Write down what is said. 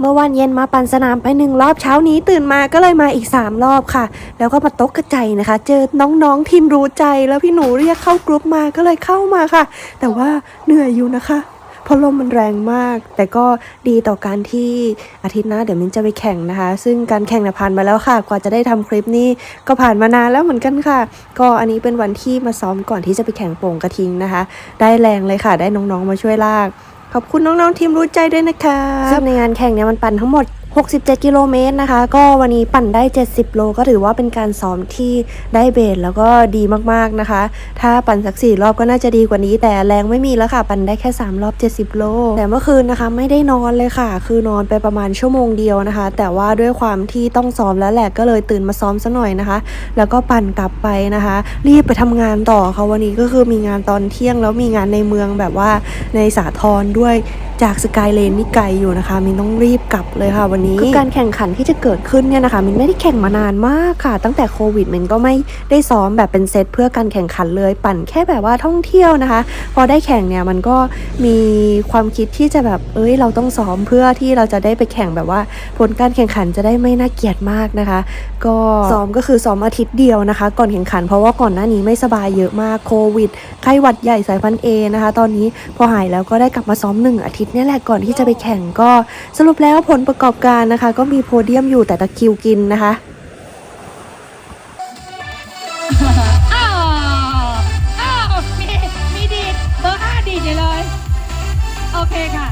เมื่อวันเย็นมาปั่นสนามไปหนึ่งรอบเช้านี้ตื่นมาก็เลยมาอีก 3 รอบค่ะ แล้วก็มาตกกระใจนะคะ เจอน้องๆทีมรู้ใจแล้วพี่หนูเรียกเข้ากรุ๊ปมาก็เลยเข้ามาค่ะ แต่ว่าเหนื่อยอยู่นะคะเพราะลมมันแรงมาก แต่ก็ดีต่อการที่อาทิตย์หน้าเดี๋ยวมินจะไปแข่งนะคะ ซึ่งการแข่งน่ะผ่านมาแล้วค่ะ กว่าจะได้ทำคลิปนี้ก็ผ่านมานานแล้วเหมือนกันค่ะ ก็อันนี้เป็นวันที่มาซ้อมก่อนที่จะไปแข่งโป่งกระทิงนะคะ ได้แรงเลยค่ะ ได้น้องๆมาช่วยลาก ขอบคุณน้องๆทีมรู้ใจด้วยนะคะซึ่งในงานแข่งเนี่ยมันปั่นทั้งหมด 67 กิโลเมตรนะคะ ก็วันนี้ปั่นได้ 70 โล ก็ถือว่าเป็นการซ้อมที่ได้เบสแล้วก็ดีมากๆนะคะ ถ้าปั่นสัก 4 รอบก็น่าจะดีกว่านี้ แต่แรงไม่มีแล้วค่ะ ปั่นได้แค่ 3 รอบ 70 โล แต่เมื่อคืนนะคะไม่ได้นอนเลยค่ะ คือนอนไปประมาณชั่วโมงเดียวนะคะ แต่ว่าด้วยความที่ต้องซ้อมแล้วแหละก็เลยตื่นมาซ้อมซะหน่อยนะคะ แล้วก็ปั่นกลับไปนะคะ รีบไปทำงานต่อค่ะวันนี้ก็คือมีงานตอนเที่ยงแล้วมีงานในเมืองแบบว่าในสาทรด้วย จากสกายเลนนี่ไกลอยู่นะคะมินต้องรีบกลับเลยค่ะวันนี้คือการแข่งขันที่จะเกิดขึ้นเนี่ยนะคะมินไม่ได้แข่งมานานมากค่ะ ตั้งแต่โควิดมินก็ไม่ได้ซ้อมแบบเป็นเซตเพื่อการแข่งขันเลยปั่นแค่แบบว่าท่องเที่ยวนะคะ พอได้แข่งเนี่ยมันก็มีความคิดที่จะแบบเอ้ยเราต้องซ้อมเพื่อที่เราจะได้ไปแข่งแบบว่า ผลการแข่งขันจะได้ไม่น่าเกลียดมากนะคะ ก็ซ้อมก็คือซ้อมอาทิตย์เดียวนะคะ ก่อนแข่งขันเพราะว่าก่อนหน้านี้ไม่สบายเยอะมากโควิดไข้หวัดใหญ่สายพันธุ์เอนะคะ ตอนนี้พอหายแล้วก็ได้กลับมาซ้อมหนึ่งอาทิตย์เนี่แหละก่อนที่จะไปแข่งก็สรุปแล้วผลประกอบการนะคะ ก็มีโพเดียมอยู่แต่ตะคิวกินนะคะอ้าวอ้าวมีมีดีดเบอร์ห้าดีเลยโอเคค่ะ